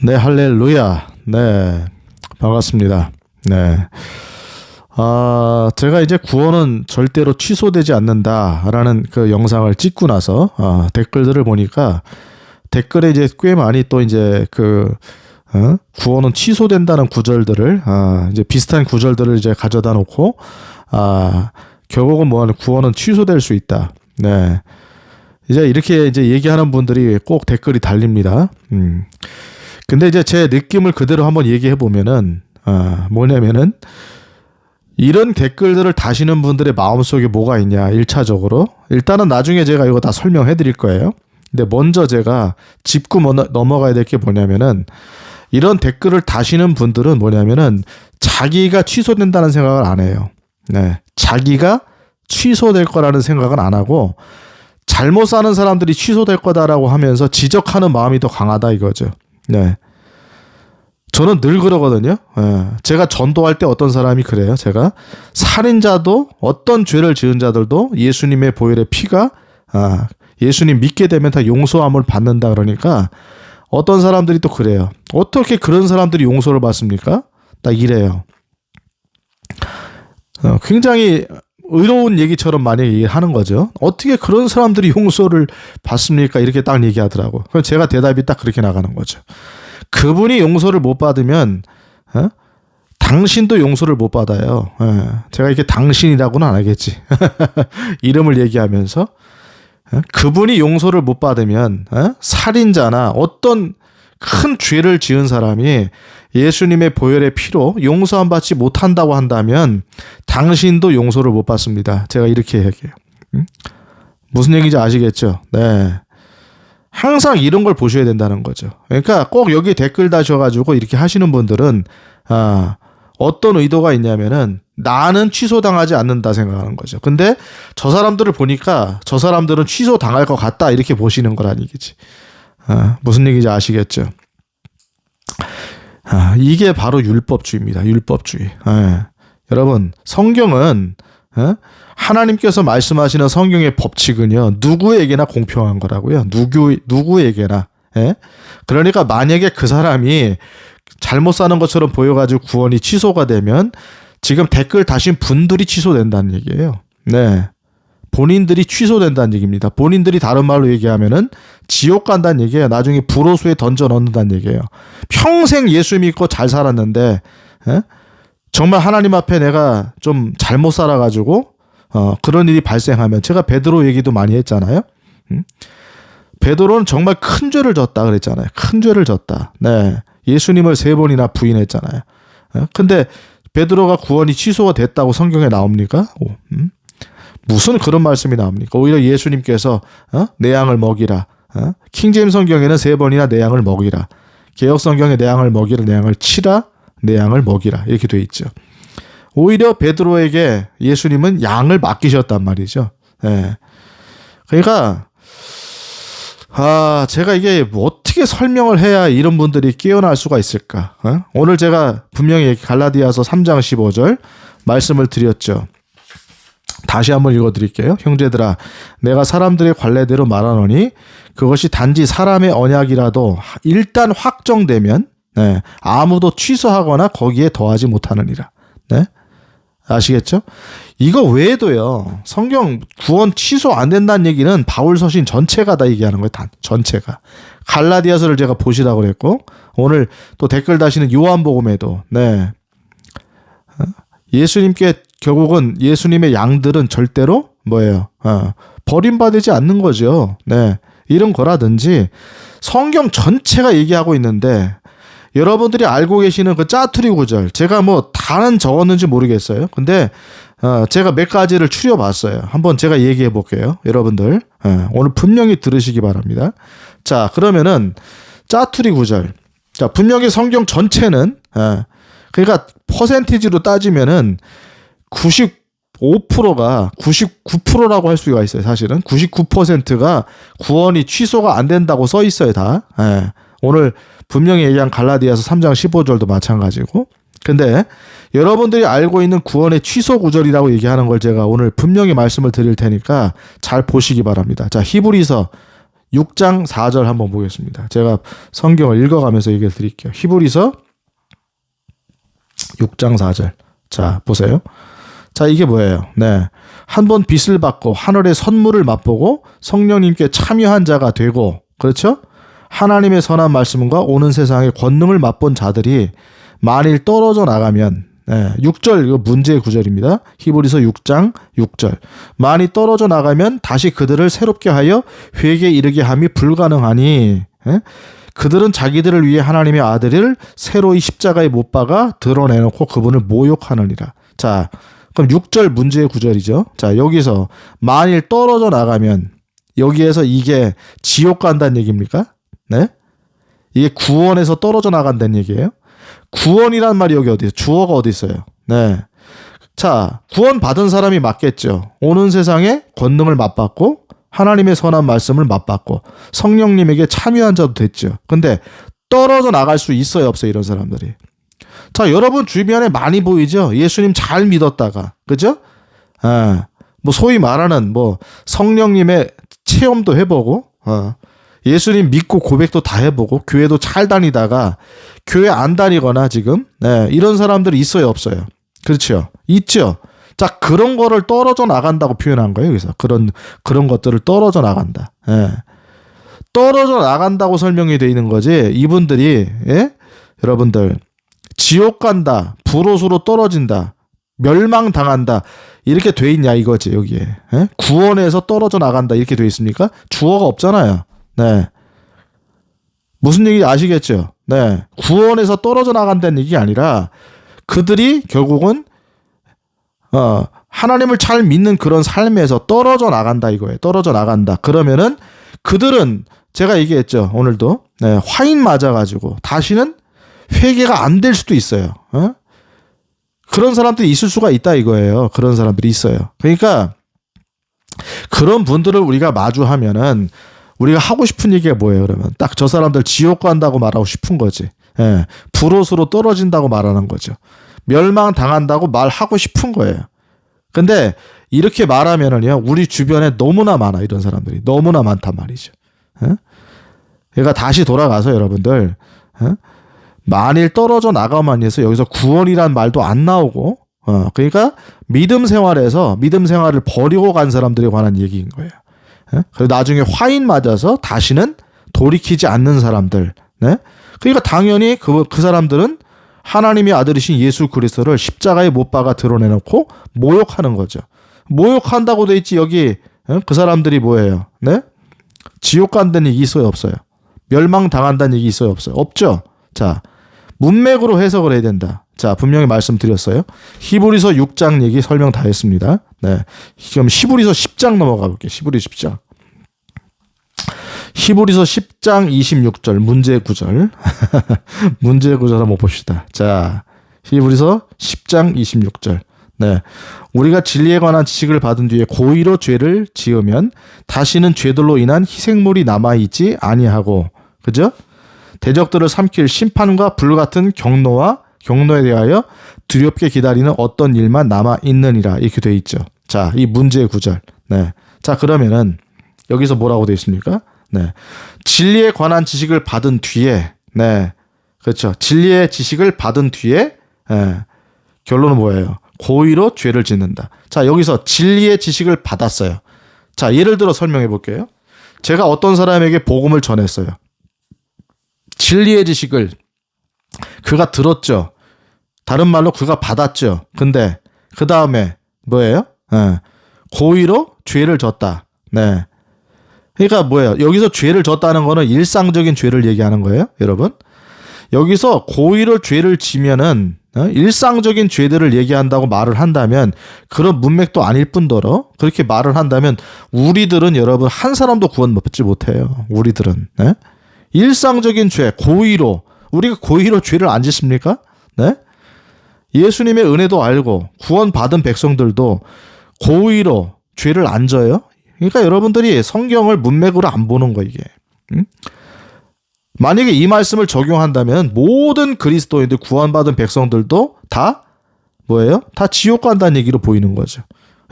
네, 할렐루야. 네, 반갑습니다. 네. 아, 제가 이제 구원은 절대로 취소되지 않는다라는 그 영상을 찍고 나서 아, 댓글들을 보니까 댓글에 이제 꽤 많이 또 이제 그 어? 구원은 취소된다는 구절들을 아, 이제 비슷한 구절들을 이제 가져다 놓고 아, 결국은 뭐하는 구원은 취소될 수 있다. 네. 이제 이렇게 이제 얘기하는 분들이 꼭 댓글이 달립니다. 음. 근데 이제 제 느낌을 그대로 한번 얘기해 보면은 아, 뭐냐면은 이런 댓글들을 다시는 분들의 마음속에 뭐가 있냐, 1차적으로. 일단은 나중에 제가 이거 다 설명해 드릴 거예요. 근데 먼저 제가 짚고 넘어가야 될 게 뭐냐면은 이런 댓글을 다시는 분들은 뭐냐면은 자기가 취소된다는 생각을 안 해요. 네. 자기가 취소될 거라는 생각은 안 하고 잘못 사는 사람들이 취소될 거다라고 하면서 지적하는 마음이 더 강하다 이거죠. 네. 저는 늘 그러거든요. 예. 제가 전도할 때 어떤 사람이 그래요. 제가 살인자도 어떤 죄를 지은 자들도 예수님의 보혈의 피가 아, 예수님 믿게 되면 다 용서함을 받는다 그러니까 어떤 사람들이 또 그래요. 어떻게 그런 사람들이 용서를 받습니까? 딱 이래요. 어, 굉장히 의로운 얘기처럼 많이 하는 거죠. 어떻게 그런 사람들이 용서를 받습니까? 이렇게 딱 얘기하더라고. 그럼 제가 대답이 딱 그렇게 나가는 거죠. 그분이 용서를 못 받으면 어? 당신도 용서를 못 받아요. 예. 제가 이렇게 당신이라고는 안 하겠지. 이름을 얘기하면서 어? 그분이 용서를 못 받으면 어? 살인자나 어떤 큰 죄를 지은 사람이 예수님의 보혈의 피로 용서함 받지 못한다고 한다면 당신도 용서를 못 받습니다. 제가 이렇게 얘기해요. 음? 무슨 얘기인지 아시겠죠? 네. 항상 이런 걸 보셔야 된다는 거죠. 그러니까 꼭 여기 댓글 다셔가지고 이렇게 하시는 분들은 아, 어떤 의도가 있냐면은 나는 취소당하지 않는다 생각하는 거죠. 근데 저 사람들을 보니까 저 사람들은 취소당할 것 같다 이렇게 보시는 얘기지. 아, 무슨 얘기인지 아시겠죠? 아, 이게 바로 율법주의입니다. 율법주의. 예. 여러분, 성경은 예? 하나님께서 말씀하시는 성경의 법칙은요 누구에게나 공평한 거라고요. 누구 누구에게나. 예? 그러니까 만약에 그 사람이 잘못 사는 것처럼 보여가지고 구원이 취소가 되면 지금 댓글 다신 분들이 취소된다는 얘기예요. 네. 본인들이 취소된다는 얘기입니다. 본인들이 다른 말로 얘기하면은 지옥 간다는 얘기예요. 나중에 불호수에 던져 넣는다는 얘기예요. 평생 예수 믿고 잘 살았는데 에? 정말 하나님 앞에 내가 좀 잘못 살아가지고 어, 그런 일이 발생하면 제가 베드로 얘기도 많이 했잖아요. 음? 베드로는 정말 큰 죄를 졌다 그랬잖아요. 큰 죄를 졌다. 네. 예수님을 세 번이나 부인했잖아요. 어? 근데 베드로가 구원이 취소가 됐다고 성경에 나옵니까? 오, 음? 무슨 그런 말씀이 나옵니까? 오히려 예수님께서 어? 내 양을 먹이라. 어? 킹제임 성경에는 세 번이나 내 양을 먹이라. 개혁 성경에 내 양을 먹이라, 내 양을 치라, 내 양을 먹이라 이렇게 돼 있죠. 오히려 베드로에게 예수님은 양을 맡기셨단 말이죠. 예. 그러니까 아, 제가 이게 뭐 어떻게 설명을 해야 이런 분들이 깨어날 수가 있을까? 어? 오늘 제가 분명히 갈라디아서 3장 15절 말씀을 드렸죠. 다시 한번 읽어드릴게요. 형제들아, 내가 사람들의 관례대로 말하노니 그것이 단지 사람의 언약이라도 일단 확정되면 네, 아무도 취소하거나 거기에 더하지 못하느니라. 네? 아시겠죠? 이거 외에도요. 성경 구원 취소 안 된다는 얘기는 바울 서신 전체가 다 얘기하는 거예요. 단 전체가. 갈라디아서를 제가 보시라고 그랬고 오늘 또 댓글 다시는 요한복음에도 네. 어? 예수님께 결국은 예수님의 양들은 절대로 뭐예요? 어, 버림받지 않는 거죠. 네. 이런 거라든지 성경 전체가 얘기하고 있는데 여러분들이 알고 계시는 그 짜투리 구절 제가 뭐 다는 적었는지 모르겠어요. 근데 어, 제가 몇 가지를 추려봤어요. 한번 제가 얘기해 볼게요. 여러분들 어, 오늘 분명히 들으시기 바랍니다. 자 그러면은 짜투리 구절 자 분명히 성경 전체는 어, 그러니까 퍼센티지로 따지면은 95%가 99%라고 할 수가 있어요. 사실은 99%가 구원이 취소가 안 된다고 써 있어요. 다. 예. 오늘 분명히 얘기한 갈라디아서 3장 15절도 마찬가지고. 근데 여러분들이 알고 있는 구원의 취소 구절이라고 얘기하는 걸 제가 오늘 분명히 말씀을 드릴 테니까 잘 보시기 바랍니다. 자, 히브리서 6장 4절 한번 보겠습니다. 제가 성경을 읽어가면서 얘기해 드릴게요. 히브리서 6장 4절. 자, 보세요. 자, 이게 뭐예요? 네. 한번 빚을 받고 하늘의 선물을 맛보고 성령님께 참여한 자가 되고, 그렇죠? 하나님의 선한 말씀과 오는 세상의 권능을 맛본 자들이 만일 떨어져 나가면, 네, 6절, 이거 문제의 구절입니다. 히브리서 6장 6절. 많이 떨어져 나가면 다시 그들을 새롭게 하여 회개에 이르게 함이 불가능하니, 예? 그들은 자기들을 위해 하나님의 아들을 새로이 십자가에 못 박아 드러내놓고 그분을 모욕하느니라. 자, 그럼 6절 문제의 구절이죠. 자, 여기서 만일 떨어져 나가면 여기에서 이게 지옥 간다는 얘기입니까? 네? 이게 구원에서 떨어져 나간다는 얘기예요. 구원이란 말이 여기 어디 주어가 어디 있어요? 네. 자, 구원 받은 사람이 맞겠죠. 오는 세상에 권능을 맛봤고 하나님의 선한 말씀을 맛봤고 성령님에게 참여한 자도 됐죠. 근데 떨어져 나갈 수 있어요, 없어요, 이런 사람들이. 자, 여러분 주변에 많이 보이죠? 예수님 잘 믿었다가, 그죠? 아, 뭐 소위 말하는 뭐 성령님의 체험도 해보고, 어, 예수님 믿고 고백도 다 해보고, 교회도 잘 다니다가, 교회 안 다니거나 지금, 네, 이런 사람들이 있어요, 없어요? 그렇죠. 있죠. 자, 그런 거를 떨어져 나간다고 표현한 거예요, 여기서. 그런, 그런 것들을 떨어져 나간다. 예. 떨어져 나간다고 설명이 되어 있는 거지, 이분들이, 예? 여러분들, 지옥 간다, 불옷으로 떨어진다, 멸망 당한다, 이렇게 돼 있냐, 이거지, 여기에. 예? 구원에서 떨어져 나간다, 이렇게 돼 있습니까? 주어가 없잖아요. 네. 무슨 얘기 아시겠죠? 네. 구원에서 떨어져 나간다는 얘기 아니라, 그들이 결국은 어, 하나님을 잘 믿는 그런 삶에서 떨어져 나간다 이거예요. 떨어져 나간다. 그러면은 그들은 제가 얘기했죠. 오늘도 네, 화인 맞아가지고 다시는 회개가 안 될 수도 있어요. 어? 그런 사람들이 있을 수가 있다 이거예요. 그런 사람들이 있어요. 그러니까 그런 분들을 우리가 마주하면은 우리가 하고 싶은 얘기가 뭐예요? 그러면 딱 저 사람들 지옥 간다고 말하고 싶은 거지. 예, 불옷으로 떨어진다고 말하는 거죠. 멸망 당한다고 말하고 싶은 거예요. 근데 이렇게 말하면은요, 우리 주변에 너무나 많아, 이런 사람들이. 너무나 많단 말이죠. 어? 그러니까 다시 돌아가서 여러분들, 어? 만일 떨어져 나가만 해서 여기서 구원이란 말도 안 나오고, 어, 그러니까 믿음 생활에서 믿음 생활을 버리고 간 사람들에 관한 얘기인 거예요. 어? 그리고 나중에 화인 맞아서 다시는 돌이키지 않는 사람들, 네? 그러니까 당연히 그, 그 사람들은 하나님의 아들이신 예수 그리스도를 십자가에 못 박아 드러내놓고 모욕하는 거죠. 모욕한다고 돼 있지 여기 어? 그 사람들이 뭐예요? 네? 지옥 간다는 얘기 있어요 없어요? 멸망 당한다는 얘기 있어요 없어요? 없죠. 자 문맥으로 해석을 해야 된다. 자 분명히 말씀드렸어요. 히브리서 6장 얘기 설명 다 했습니다. 네, 그럼 히브리서 10장 넘어가 볼게요. 히브리서 10장. 히브리서 10장 26절 문제 구절 문제 구절 한번 봅시다. 자 히브리서 10장 26절 네 우리가 진리에 관한 지식을 받은 뒤에 고의로 죄를 지으면 다시는 죄들로 인한 희생물이 남아 있지 아니하고 그죠? 대적들을 삼킬 심판과 불같은 경노와 경노에 대하여 두렵게 기다리는 어떤 일만 남아 있느니라 이렇게 돼 있죠. 자, 이 문제의 구절. 네. 자, 그러면은 여기서 뭐라고 돼 있습니까? 네. 진리에 관한 지식을 받은 뒤에, 네. 그렇죠. 진리의 지식을 받은 뒤에, 네. 결론은 뭐예요? 고의로 죄를 짓는다. 자, 여기서 진리의 지식을 받았어요. 자, 예를 들어 설명해 볼게요. 제가 어떤 사람에게 복음을 전했어요. 진리의 지식을 그가 들었죠. 다른 말로 그가 받았죠. 근데 그 다음에 뭐예요? 네. 고의로 죄를 졌다. 네. 그러니까 뭐예요? 여기서 죄를 졌다는 거는 일상적인 죄를 얘기하는 거예요, 여러분. 여기서 고의로 죄를 지면은 어? 일상적인 죄들을 얘기한다고 말을 한다면 그런 문맥도 아닐 뿐더러 그렇게 말을 한다면 우리들은 여러분 한 사람도 구원 받지 못해요. 우리들은 네? 일상적인 죄 고의로 우리가 고의로 죄를 안 짓습니까? 네? 예수님의 은혜도 알고 구원 받은 백성들도 고의로 죄를 안 져요. 그러니까 여러분들이 성경을 문맥으로 안 보는 거 이게. 응? 만약에 이 말씀을 적용한다면 모든 그리스도인들 구원받은 백성들도 다 뭐예요? 다 지옥 간다는 얘기로 보이는 거죠.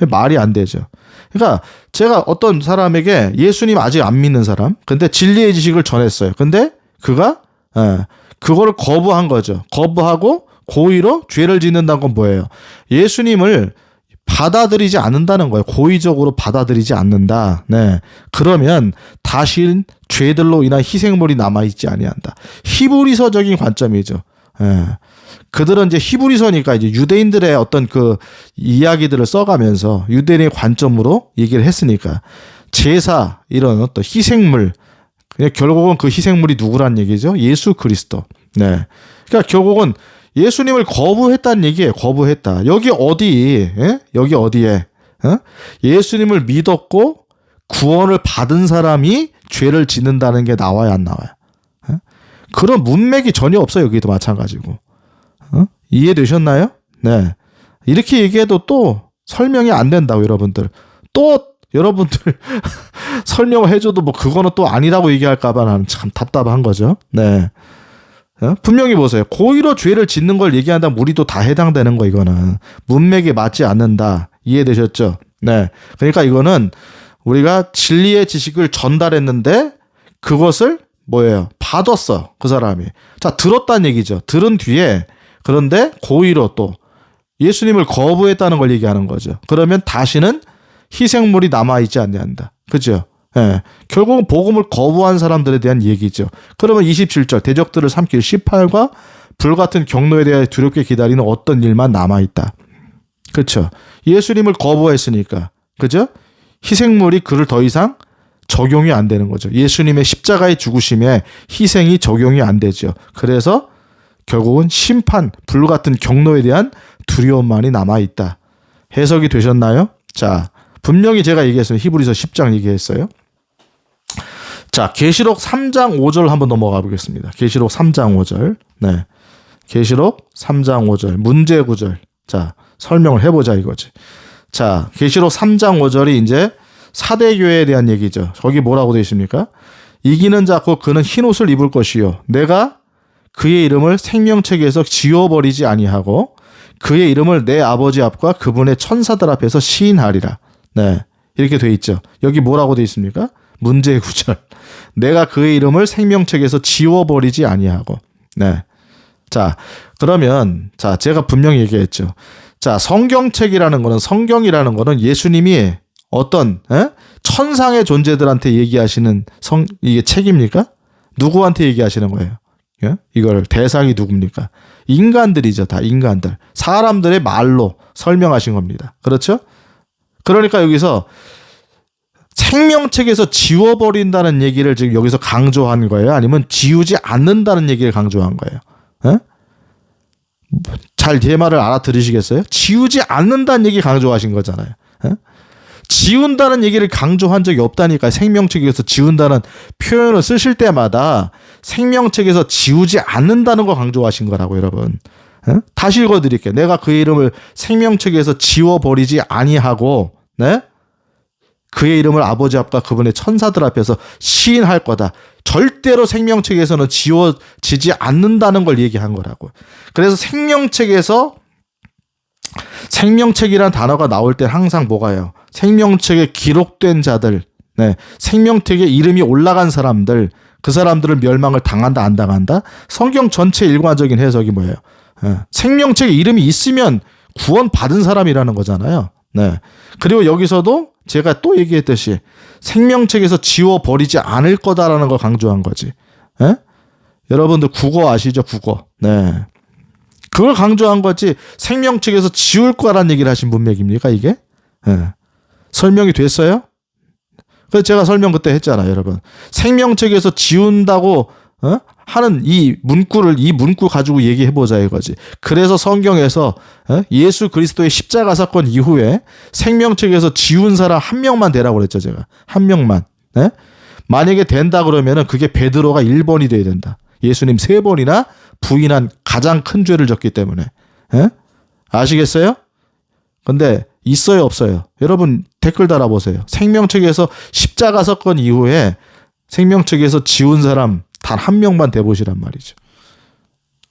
말이 안 되죠. 그러니까 제가 어떤 사람에게 예수님 아직 안 믿는 사람, 근데 진리의 지식을 전했어요. 근데 그가 예, 그거를 거부한 거죠. 거부하고 고의로 죄를 짓는다는 건 뭐예요? 예수님을 받아들이지 않는다는 거예요. 고의적으로 받아들이지 않는다. 네. 그러면 다시 죄들로 인한 희생물이 남아 있지 아니한다. 히브리서적인 관점이죠. 예. 그들은 이제 히브리서니까 이제 유대인들의 어떤 그 이야기들을 써가면서 유대인의 관점으로 얘기를 했으니까 제사 이런 어떤 희생물 결국은 그 희생물이 누구란 얘기죠? 예수 그리스도. 네. 그러니까 결국은 예수님을 거부했다는 얘기예요. 거부했다. 여기 어디? 예? 여기 어디에? 어? 예수님을 믿었고 구원을 받은 사람이 죄를 짓는다는 게 나와야 안 나와요. 어? 그런 문맥이 전혀 없어요. 여기도 마찬가지고. 어? 이해되셨나요? 네. 이렇게 얘기해도 또 설명이 안 된다고 여러분들. 또 여러분들 설명을 해줘도 뭐 그거는 또 아니라고 얘기할까봐 나는 참 답답한 거죠. 네. 어? 분명히 보세요. 고의로 죄를 짓는 걸 얘기한다면 우리도 다 해당되는 거 이거는 문맥에 맞지 않는다. 이해되셨죠? 네. 그러니까 이거는 우리가 진리의 지식을 전달했는데 그것을 뭐예요? 받았어. 그 사람이. 자, 들었다는 얘기죠. 들은 뒤에 그런데 고의로 또 예수님을 거부했다는 걸 얘기하는 거죠. 그러면 다시는 희생물이 남아있지 않는다. 그죠? 예. 결국은 복음을 거부한 사람들에 대한 얘기죠. 그러면 27절 대적들을 삼킬 18과 불같은 경로에 대해 두렵게 기다리는 어떤 일만 남아있다. 그렇죠. 예수님을 거부했으니까. 그죠? 희생물이 그를 더 이상 적용이 안 되는 거죠. 예수님의 십자가의 죽으심에 희생이 적용이 안 되죠. 그래서 결국은 심판, 불 같은 경로에 대한 두려움만이 남아 있다. 해석이 되셨나요? 자, 분명히 제가 얘기했어요. 히브리서 10장 얘기했어요. 자, 계시록 3장 5절 한번 넘어가 보겠습니다. 계시록 3장 5절. 네. 계시록 3장 5절. 문제 구절. 자, 설명을 해 보자 이거지. 자, 계시록 3장 5절이 이제 사대 교회에 대한 얘기죠. 거기 뭐라고 되어 있습니까? 이기는 자곧 그는 흰 옷을 입을 것이요 내가 그의 이름을 생명책에서 지워버리지 아니하고 그의 이름을 내 아버지 앞과 그분의 천사들 앞에서 시인하리라. 네. 이렇게 돼 있죠. 여기 뭐라고 돼 있습니까? 문제 구절. 내가 그의 이름을 생명책에서 지워버리지 아니하고. 네. 자, 그러면, 자, 제가 분명히 얘기했죠. 자, 성경책이라는 거는, 성경이라는 거는 예수님이 어떤, 에? 천상의 존재들한테 얘기하시는 성, 이게 책입니까? 누구한테 얘기하시는 거예요? 예? 이걸 대상이 누굽니까? 인간들이죠. 다 인간들. 사람들의 말로 설명하신 겁니다. 그렇죠? 그러니까 여기서 생명책에서 지워버린다는 얘기를 지금 여기서 강조한 거예요? 아니면 지우지 않는다는 얘기를 강조한 거예요? 에? 잘제 말을 알아들으시겠어요? 지우지 않는다는 얘기 강조하신 거잖아요. 에? 지운다는 얘기를 강조한 적이 없다니까 생명책에서 지운다는 표현을 쓰실 때마다 생명책에서 지우지 않는다는 거 강조하신 거라고 여러분. 에? 다시 읽어드릴게요. 내가 그 이름을 생명책에서 지워버리지 아니하고 네? 그의 이름을 아버지 앞과 그분의 천사들 앞에서 시인할 거다. 절대로 생명책에서는 지워지지 않는다는 걸 얘기한 거라고. 그래서 생명책에서 생명책이란 단어가 나올 때 항상 뭐가요? 생명책에 기록된 자들, 네, 생명책에 이름이 올라간 사람들, 그 사람들은 멸망을 당한다 안 당한다? 성경 전체 일관적인 해석이 뭐예요? 네, 생명책에 이름이 있으면 구원 받은 사람이라는 거잖아요. 네. 그리고 여기서도 제가 또 얘기했듯이 생명책에서 지워 버리지 않을 거다라는 걸 강조한 거지. 에? 여러분들 국어 아시죠? 국어. 네. 그걸 강조한 거지 생명책에서 지울 거라는 얘기를 하신 문맥입니까 이게? 네. 설명이 됐어요? 그래서 제가 설명 그때 했잖아요, 여러분. 생명책에서 지운다고 어? 하는 이 문구를 이 문구 가지고 얘기해 보자 이거지. 그래서 성경에서 어? 예수 그리스도의 십자가 사건 이후에 생명책에서 지운 사람 한 명만 되라고 그랬죠, 제가. 한 명만. 네? 만약에 된다 그러면은 그게 베드로가 1번이 돼야 된다. 예수님 세 번이나 부인한 가장 큰 죄를 졌기 때문에. 에? 아시겠어요? 근데 있어요, 없어요? 여러분 댓글 달아보세요. 생명책에서 십자가 사건 이후에 생명책에서 지운 사람 단 한 명만 대보시란 말이죠.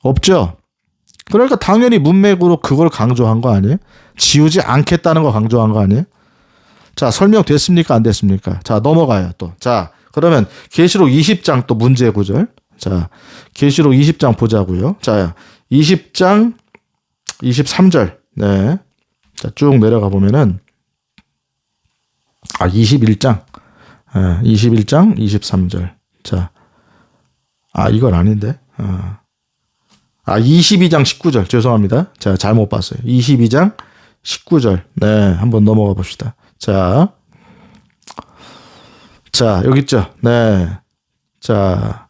없죠? 그러니까 당연히 문맥으로 그걸 강조한 거 아니에요? 지우지 않겠다는 거 강조한 거 아니에요? 자, 설명됐습니까? 안 됐습니까? 자, 넘어가요, 또. 자, 그러면 계시록 20장 또 문제 구절. 자, 계시록 20장 보자고요. 자, 20장 23절. 네. 자, 쭉 내려가 보면은 아, 21장. 아, 21장 23절. 자. 아, 이건 아닌데. 아. 아, 22장 19절. 죄송합니다. 자, 잘못 봤어요. 22장 19절. 네, 한번 넘어가 봅시다. 자. 자, 여기 있죠. 네. 자.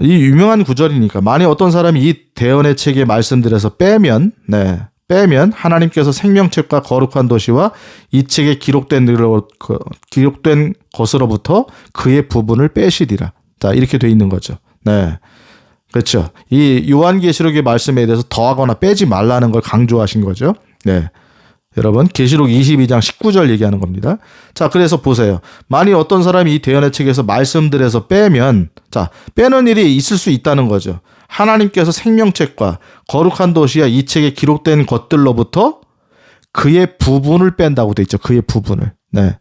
이 유명한 구절이니까 만약 어떤 사람이 이 대언의 책에 말씀드려서 빼면 네. 빼면 하나님께서 생명책과 거룩한 도시와 이 책에 기록된 그, 기록된 것으로부터 그의 부분을 빼시리라. 자, 이렇게 돼 있는 거죠. 네. 그렇죠. 이 요한계시록의 말씀에 대해서 더하거나 빼지 말라는 걸 강조하신 거죠. 네. 여러분 계시록 22장 19절 얘기하는 겁니다. 자, 그래서 보세요. 만일 어떤 사람이 이 대연의 책에서 말씀들에서 빼면 자, 빼는 일이 있을 수 있다는 거죠. 하나님께서 생명책과 거룩한 도시와 이 책에 기록된 것들로부터 그의 부분을 뺀다고 돼 있죠. 그의 부분을. 네.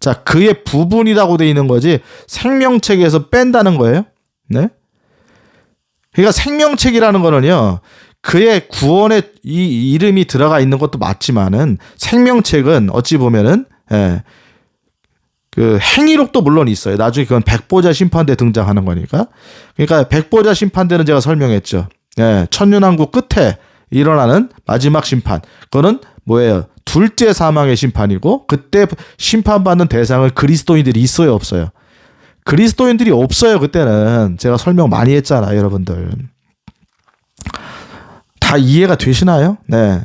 자, 그의 부분이라고 돼 있는 거지 생명책에서 뺀다는 거예요. 네. 그러니까 생명책이라는 거는요. 그의 구원의 이 이름이 들어가 있는 것도 맞지만은 생명책은 어찌 보면은 예. 그 행위록도 물론 있어요. 나중에 그건 백보자 심판대 등장하는 거니까. 그러니까 백보자 심판대는 제가 설명했죠. 예. 천년왕국 끝에 일어나는 마지막 심판. 그거는 뭐예요? 둘째 사망의 심판이고 그때 심판받는 대상을 그리스도인들이 있어요, 없어요? 그리스도인들이 없어요, 그때는. 제가 설명 많이 했잖아요, 여러분들. 다 이해가 되시나요? 네.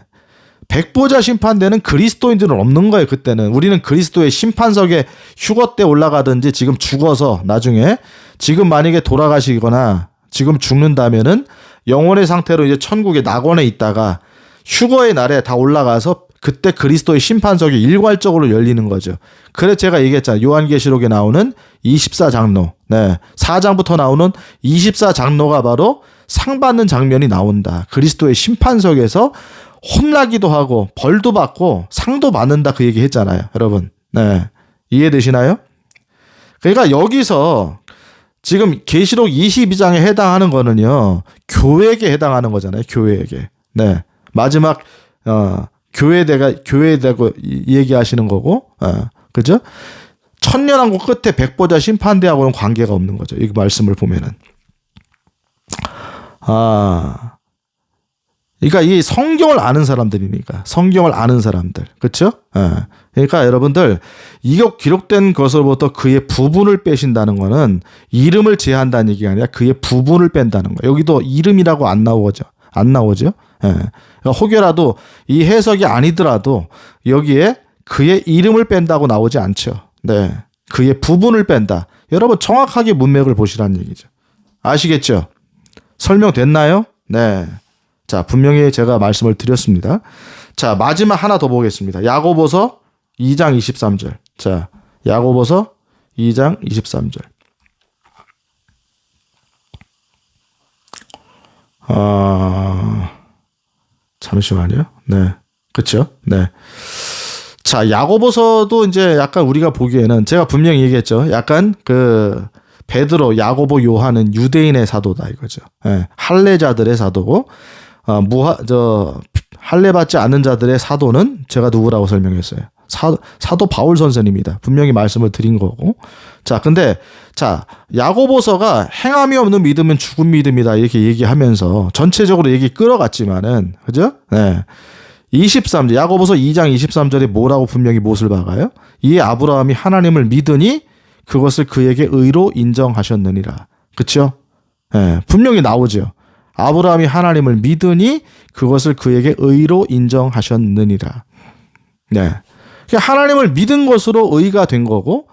백보자 심판대는 그리스도인들은 없는 거예요, 그때는. 우리는 그리스도의 심판석에 휴거 때 올라가든지 지금 죽어서 나중에 지금 만약에 돌아가시거나 지금 죽는다면은 영혼의 상태로 이제 천국의 낙원에 있다가 휴거의 날에 다 올라가서 그때 그리스도의 심판석이 일괄적으로 열리는 거죠. 그래 제가 얘기했잖아요. 요한계시록에 나오는 24장로. 네. 4장부터 나오는 24장로가 바로 상 받는 장면이 나온다. 그리스도의 심판석에서 혼나기도 하고 벌도 받고 상도 받는다 그 얘기 했잖아요. 여러분. 네. 이해되시나요? 그러니까 여기서 지금 계시록 22장에 해당하는 거는요. 교회에게 해당하는 거잖아요. 교회에게. 네. 마지막 어 교회대가 교회대고 얘기하시는 거고. 어. 그죠? 천년왕국 끝에 백보자 심판대하고는 관계가 없는 거죠. 이 말씀을 보면은. 아. 그러니까 이 성경을 아는 사람들이니까 성경을 아는 사람들 그렇죠? 예. 그러니까 여러분들 이거 기록된 것으로부터 그의 부분을 빼신다는 거는 이름을 제한다는 얘기가 아니라 그의 부분을 뺀다는 거. 여기도 이름이라고 안 나오죠. 안 나오죠. 예. 그러니까 혹여라도 이 해석이 아니더라도 여기에 그의 이름을 뺀다고 나오지 않죠. 네. 그의 부분을 뺀다. 여러분 정확하게 문맥을 보시라는 얘기죠. 아시겠죠? 설명됐나요? 네. 자, 분명히 제가 말씀을 드렸습니다. 자, 마지막 하나 더 보겠습니다. 야고보서 2장 23절. 자, 야고보서 2장 23절. 아, 잠시만요. 네. 그쵸? 네. 자, 야고보서도 이제 약간 우리가 보기에는 제가 분명히 얘기했죠. 약간 그 베드로, 야고보, 요한은 유대인의 사도다 이거죠. 예, 할례자들의 사도고 어, 무하 저 할례 받지 않는 자들의 사도는 제가 누구라고 설명했어요. 사, 사도 바울 선생입니다. 분명히 말씀을 드린 거고. 자, 근데 자, 야고보서가 행함이 없는 믿음은 죽은 믿음이다 이렇게 얘기하면서 전체적으로 얘기 끌어갔지만은 그죠? 네. 23절 야고보서 2장 23절에 뭐라고 분명히 못을 박아요? 이에 아브라함이 하나님을 믿으니 그것을 그에게 의로 인정하셨느니라. 그렇죠? 예, 분명히 나오죠. 아브라함이 하나님을 믿으니 그것을 그에게 의로 인정하셨느니라. 네. 하나님을 믿은 것으로 의가 된 거고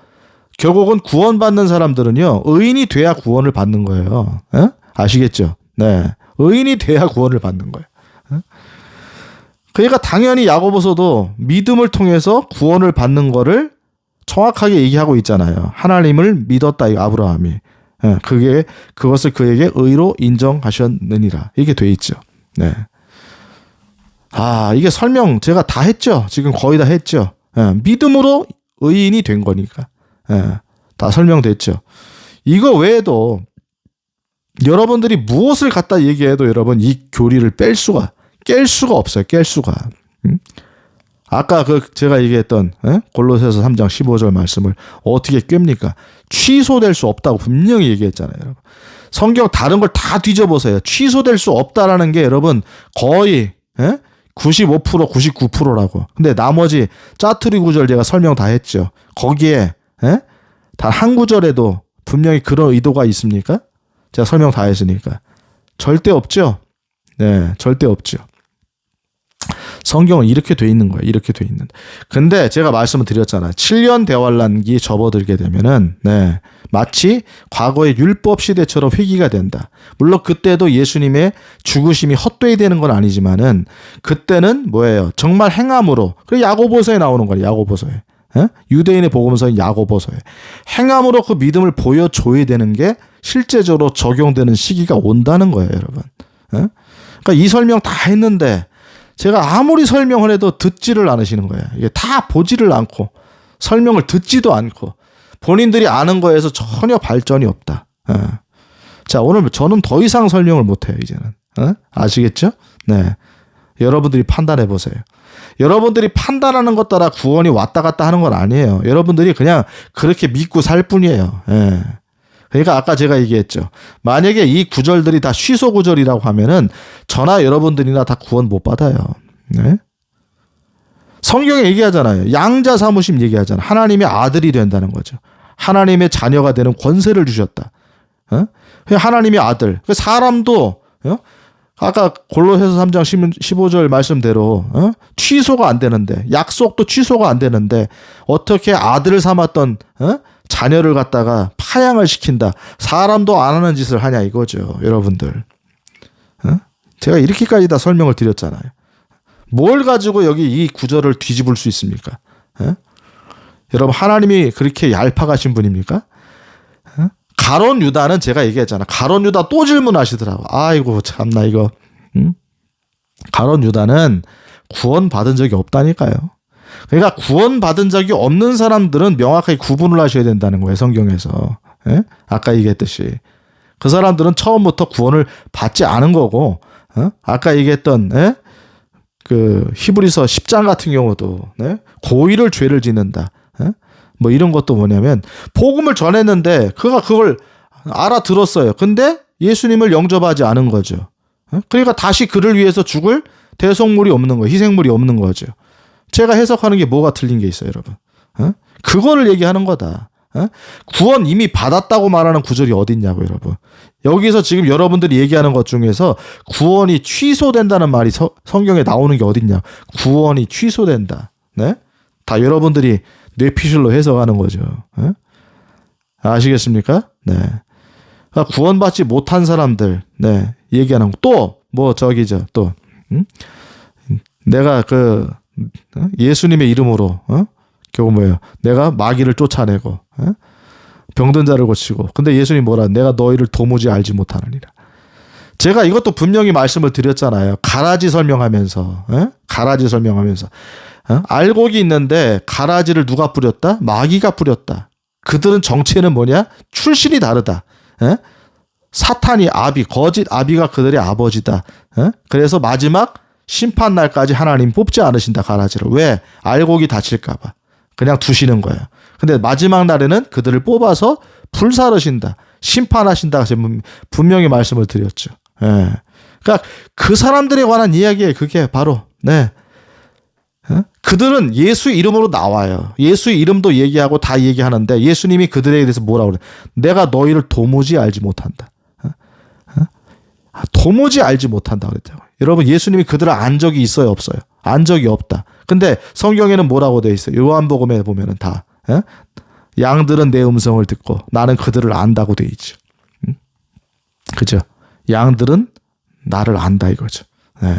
결국은 구원받는 사람들은요. 의인이 돼야 구원을 받는 거예요. 에? 아시겠죠? 네. 의인이 돼야 구원을 받는 거예요. 에? 그러니까 당연히 야고보서도 믿음을 통해서 구원을 받는 거를 정확하게 얘기하고 있잖아요. 하나님을 믿었다 이 아브라함이. 예, 그게 그것을 그에게 의로 인정하셨느니라. 이게 돼 있죠. 네. 아, 이게 설명 제가 다 했죠. 지금 거의 다 했죠. 예, 믿음으로 의인이 된 거니까. 예, 다 설명됐죠. 이거 외에도 여러분들이 무엇을 갖다 얘기해도 여러분 이 교리를 뺄 수가 깰 수가 없어요. 깰 수가. 음? 아까 그 제가 얘기했던 에? 골로새서 3장 15절 말씀을 어떻게 깹니까? 취소될 수 없다고 분명히 얘기했잖아요, 여러분. 성경 다른 걸 다 뒤져보세요. 취소될 수 없다라는 게 여러분 거의 에? 95% 99%라고. 근데 나머지 짜투리 구절 제가 설명 다 했죠. 거기에 단 한 구절에도 분명히 그런 의도가 있습니까? 제가 설명 다 했으니까. 절대 없죠. 네, 절대 없죠. 성경은 이렇게 돼 있는 거예요. 이렇게 돼 있는. 근데 제가 말씀을 드렸잖아요. 7년 대환란기 접어들게 되면은 네. 마치 과거의 율법 시대처럼 회귀가 된다. 물론 그때도 예수님의 죽으심이 헛되이 되는 건 아니지만은 그때는 뭐예요? 정말 행함으로. 그 야고보서에 나오는 거예요. 야고보서에. 에? 유대인의 복음서인 야고보서에 행함으로 그 믿음을 보여줘야 되는 게 실제적으로 적용되는 시기가 온다는 거예요, 여러분. 에? 그러니까 이 설명 다 했는데 제가 아무리 설명을 해도 듣지를 않으시는 거예요. 이게 다 보지를 않고 설명을 듣지도 않고 본인들이 아는 거에서 전혀 발전이 없다. 예. 자, 오늘 저는 더 이상 설명을 못 해요, 이제는. 예? 아시겠죠? 네. 여러분들이 판단해 보세요. 여러분들이 판단하는 것 따라 구원이 왔다 갔다 하는 건 아니에요. 여러분들이 그냥 그렇게 믿고 살 뿐이에요. 예. 그러니까 아까 제가 얘기했죠. 만약에 이 구절들이 다 취소 구절이라고 하면은 저나 여러분들이나 다 구원 못 받아요. 네? 성경에 얘기하잖아요. 양자 사무심 얘기하잖아. 하나님의 아들이 된다는 거죠. 하나님의 자녀가 되는 권세를 주셨다. 어? 하나님의 아들. 그 사람도 어? 아까 골로새서 3장 15절 말씀대로 어? 취소가 안 되는데 약속도 취소가 안 되는데 어떻게 아들을 삼았던 어? 자녀를 갖다가 파양을 시킨다. 사람도 안 하는 짓을 하냐 이거죠, 여러분들. 어? 제가 이렇게까지 다 설명을 드렸잖아요. 뭘 가지고 여기 이 구절을 뒤집을 수 있습니까? 어? 여러분 하나님이 그렇게 얄팍하신 분입니까? 어? 가론 유다는 제가 얘기했잖아. 가론 유다 또 질문하시더라고. 아이고 참나 이거. 응? 가론 유다는 구원 받은 적이 없다니까요. 그러니까 구원받은 적이 없는 사람들은 명확하게 구분을 하셔야 된다는 거예요, 성경에서. 예? 아까 얘기했듯이. 그 사람들은 처음부터 구원을 받지 않은 거고, 어? 아까 얘기했던, 예? 그, 히브리서 10장 같은 경우도, 네? 고의를 죄를 짓는다. 예? 뭐 이런 것도 뭐냐면, 복음을 전했는데, 그가 그걸 알아들었어요. 근데 예수님을 영접하지 않은 거죠. 예? 그러니까 다시 그를 위해서 죽을 대속물이 없는 거예요. 희생물이 없는 거죠. 제가 해석하는 게 뭐가 틀린 게 있어요, 여러분? 어? 그거를 얘기하는 거다. 어? 구원 이미 받았다고 말하는 구절이 어딨냐고, 여러분. 여기서 지금 여러분들이 얘기하는 것 중에서 구원이 취소된다는 말이 서, 성경에 나오는 게 어딨냐. 구원이 취소된다. 네? 다 여러분들이 뇌피셜로 해석하는 거죠. 어? 아시겠습니까? 네. 그러니까 구원받지 못한 사람들, 네. 얘기하는 거. 또, 뭐, 저기죠, 또. 음? 내가 그, 어? 예수님의 이름으로 어? 결국 뭐예요? 내가 마귀를 쫓아내고 어? 병든 자를 고치고 근데 예수님 뭐라 내가 너희를 도무지 알지 못하느니라. 제가 이것도 분명히 말씀을 드렸잖아요. 가라지 설명하면서 어? 가라지 설명하면서 어? 알곡이 있는데 가라지를 누가 뿌렸다? 마귀가 뿌렸다. 그들은 정체는 뭐냐? 출신이 다르다. 어? 사탄이 아비 거짓 아비가 그들의 아버지다. 어? 그래서 마지막 심판 날까지 하나님 뽑지 않으신다 가라지를 왜 알곡이 다칠까봐 그냥 두시는 거예요. 근데 마지막 날에는 그들을 뽑아서 불사르신다 심판하신다 분명히 말씀을 드렸죠. 예. 그러니까 그 사람들에 관한 이야기에 그게 바로 네. 어? 그들은 예수 이름으로 나와요. 예수 이름도 얘기하고 다 얘기하는데 예수님이 그들에 대해서 뭐라고 그래? 내가 너희를 도무지 알지 못한다. 어? 어? 아, 도무지 알지 못한다 그랬죠. 여러분 예수님이 그들을 안 적이 있어요 없어요? 안 적이 없다. 근데 성경에는 뭐라고 돼 있어요? 요한복음에 보면은 다 에? 예? 양들은 내 음성을 듣고 나는 그들을 안다고 돼 있죠. 응? 그죠? 양들은 나를 안다 이거죠. 네.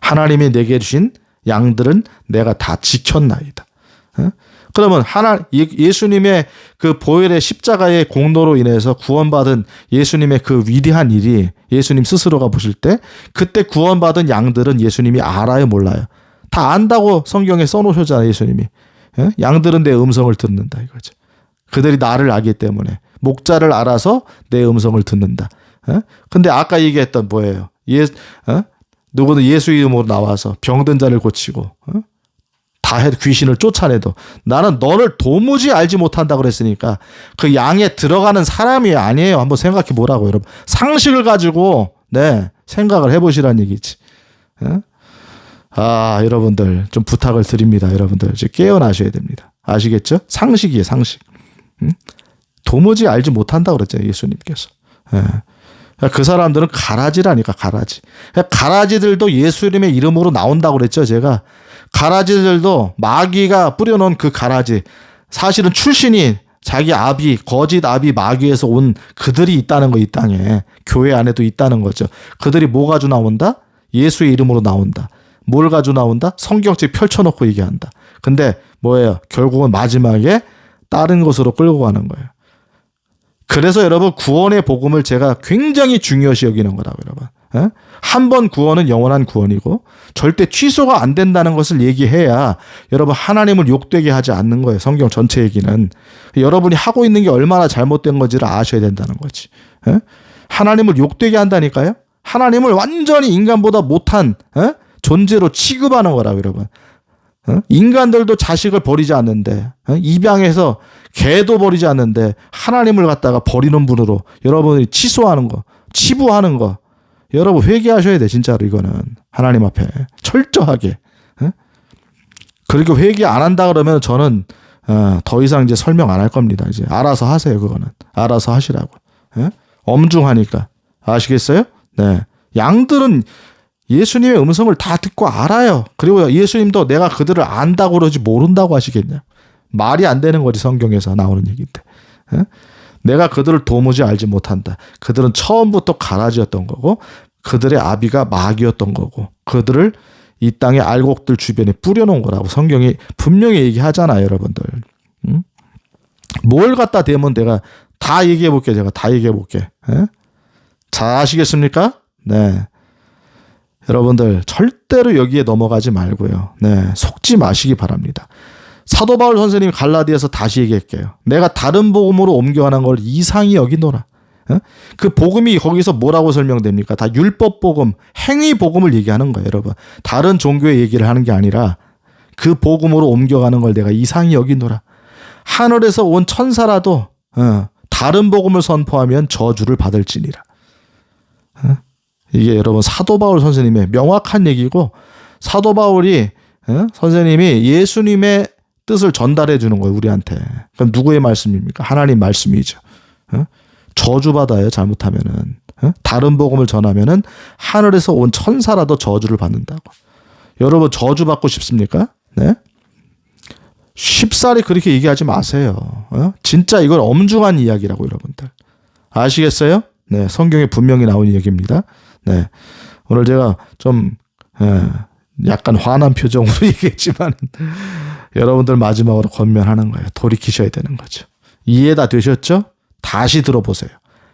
하나님이 내게 주신 양들은 내가 다 지켰나이다. 에? 예? 그러면 하나 예- 예수님의 그 보혈의 십자가의 공로로 인해서 구원받은 예수님의 그 위대한 일이 예수님 스스로가 보실 때 그때 구원받은 양들은 예수님이 알아요 몰라요 다 안다고 성경에 써놓으셨잖아요 예수님이 예? 양들은 내 음성을 듣는다 이거죠 그들이 나를 알기 때문에 목자를 알아서 내 음성을 듣는다 예? 근데 아까 얘기했던 뭐예요 예 어? 누구는 예수 이름으로 나와서 병든 자를 고치고 어? 다 해도 귀신을 쫓아내도 나는 너를 도무지 알지 못한다 그랬으니까 그 양에 들어가는 사람이 아니에요. 한번 생각해 보라고 여러분. 상식을 가지고 네 생각을 해보시라는 얘기지. 어? 아 여러분들 좀 부탁을 드립니다. 여러분들 이제 깨어나셔야 됩니다. 아시겠죠? 상식이에요 상식. 응? 도무지 알지 못한다 그랬잖아요 예수님께서. 예. 그 사람들은 가라지라니까 가라지. 가라지들도 예수님의 이름으로 나온다고 그랬죠 제가. 가라지들도 마귀가 뿌려놓은 그 가라지 사실은 출신이 자기 아비 거짓 아비 마귀에서 온 그들이 있다는 거 이 땅에 교회 안에도 있다는 거죠. 그들이 뭐 가지고 나온다? 예수의 이름으로 나온다. 뭘 가지고 나온다? 성경책 펼쳐놓고 얘기한다. 근데 뭐예요? 결국은 마지막에 다른 것으로 끌고 가는 거예요. 그래서 여러분 구원의 복음을 제가 굉장히 중요시 여기는 거라고 여러분. 한 번 구원은 영원한 구원이고 절대 취소가 안 된다는 것을 얘기해야 여러분 하나님을 욕되게 하지 않는 거예요. 성경 전체 얘기는 여러분이 하고 있는 게 얼마나 잘못된 건지를 아셔야 된다는 거지. 에? 하나님을 욕되게 한다니까요. 하나님을 완전히 인간보다 못한 에? 존재로 취급하는 거라고 여러분. 어? 인간들도 자식을 버리지 않는데 어? 입양해서 개도 버리지 않는데 하나님을 갖다가 버리는 분으로 여러분이 취소하는 거, 치부하는 거 여러분 회개하셔야 돼 진짜로 이거는 하나님 앞에 철저하게. 어? 그리고 회개 안 한다 그러면 저는 어, 더 이상 이제 설명 안 할 겁니다. 이제 알아서 하세요 그거는 알아서 하시라고. 예? 엄중하니까 아시겠어요? 네. 양들은 예수님의 음성을 다 듣고 알아요. 그리고 예수님도 내가 그들을 안다고 그러지 모른다고 하시겠냐. 말이 안 되는 거지 성경에서 나오는 얘기인데. 에? 내가 그들을 도무지 알지 못한다. 그들은 처음부터 가라지였던 거고 그들의 아비가 마귀였던 거고 그들을 이 땅의 알곡들 주변에 뿌려놓은 거라고 성경이 분명히 얘기하잖아요, 여러분들. 응? 뭘 갖다 대면 내가 다 얘기해 볼게, 제가 다 얘기해 볼게. 잘 아시겠습니까? 네. 여러분들 절대로 여기에 넘어가지 말고요. 네, 속지 마시기 바랍니다. 사도 바울 선생님이 갈라디아서 다시 얘기할게요. 내가 다른 복음으로 옮겨가는 걸 이상히 여기노라. 그 복음이 거기서 뭐라고 설명됩니까? 다 율법 복음, 행위 복음을 얘기하는 거예요, 여러분. 다른 종교의 얘기를 하는 게 아니라 그 복음으로 옮겨가는 걸 내가 이상히 여기노라. 하늘에서 온 천사라도 어, 다른 복음을 선포하면 저주를 받을지니라. 어? 이게 여러분 사도 바울 선생님의 명확한 얘기고 사도 바울이 어? 선생님이 예수님의 뜻을 전달해 주는 거예요 우리한테. 그럼 누구의 말씀입니까? 하나님 말씀이죠. 어? 저주받아요 잘못하면은 어? 다른 복음을 전하면은 하늘에서 온 천사라도 저주를 받는다고. 여러분 저주 받고 싶습니까? 네? 쉽사리 그렇게 얘기하지 마세요. 어? 진짜 이건 엄중한 이야기라고 여러분들 아시겠어요? 네, 성경에 분명히 나온 얘기입니다. 네. 오늘 제가 좀, 예, 약간 화난 표정으로 얘기했지만, 여러분들 마지막으로 권면하는 거예요. 돌이키셔야 되는 거죠. 이해 다 되셨죠? 다시 들어보세요.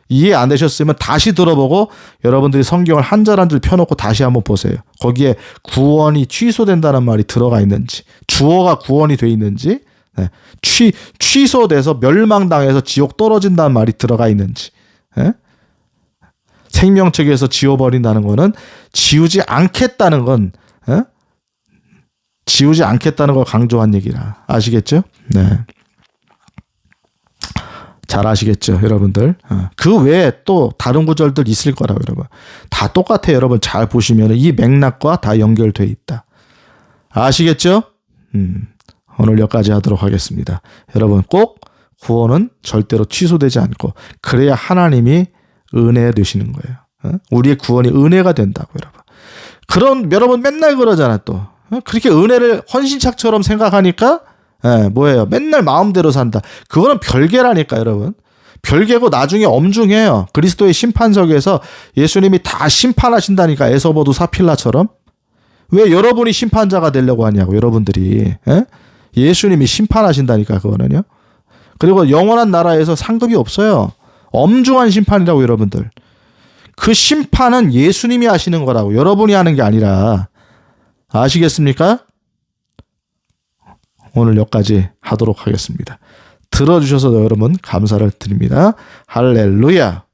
이해 안 되셨으면 다시 들어보고 여러분들이 성경을 한 절 한 줄 펴놓고 다시 한번 보세요. 거기에 구원이 취소된다는 말이 들어가 있는지, 주어가 구원이 돼 있는지, 네. 취, 취소돼서 멸망당해서 지옥 떨어진다는 말이 들어가 있는지, 네? 생명책에서 지워버린다는 거는 지우지 않겠다는 건 에? 지우지 않겠다는 걸 강조한 얘기라 아시겠죠? 네. 잘 아시겠죠, 여러분들. 어. 그 외에 또 다른 구절들 있을 거라고 여러분. 다 똑같아요, 여러분. 잘 보시면 이 맥락과 다 연결돼 있다. 아시겠죠? 음, 오늘 여기까지 하도록 하겠습니다. 여러분 꼭 구원은 절대로 취소되지 않고 그래야 하나님이 은혜 되시는 거예요. 어? 우리의 구원이 은혜가 된다고 여러분. 그런 여러분 맨날 그러잖아 또. 어? 그렇게 은혜를 헌신착처럼 생각하니까 예, 뭐예요? 맨날 마음대로 산다. 그거는 별개라니까 여러분. 별개고 나중에 엄중해요. 그리스도의 심판석에서 예수님이 다 심판하신다니까 에서보도 사필라처럼. 왜 여러분이 심판자가 되려고 하냐고 여러분들이. 예? 예수님이 심판하신다니까 그거는요. 그리고 영원한 나라에서 상급이 없어요. 엄중한 심판이라고 여러분들. 그 심판은 예수님이 하시는 거라고 여러분이 하는 게 아니라 아시겠습니까? 오늘 여기까지 하도록 하겠습니다. 들어주셔서 여러분 감사를 드립니다. 할렐루야.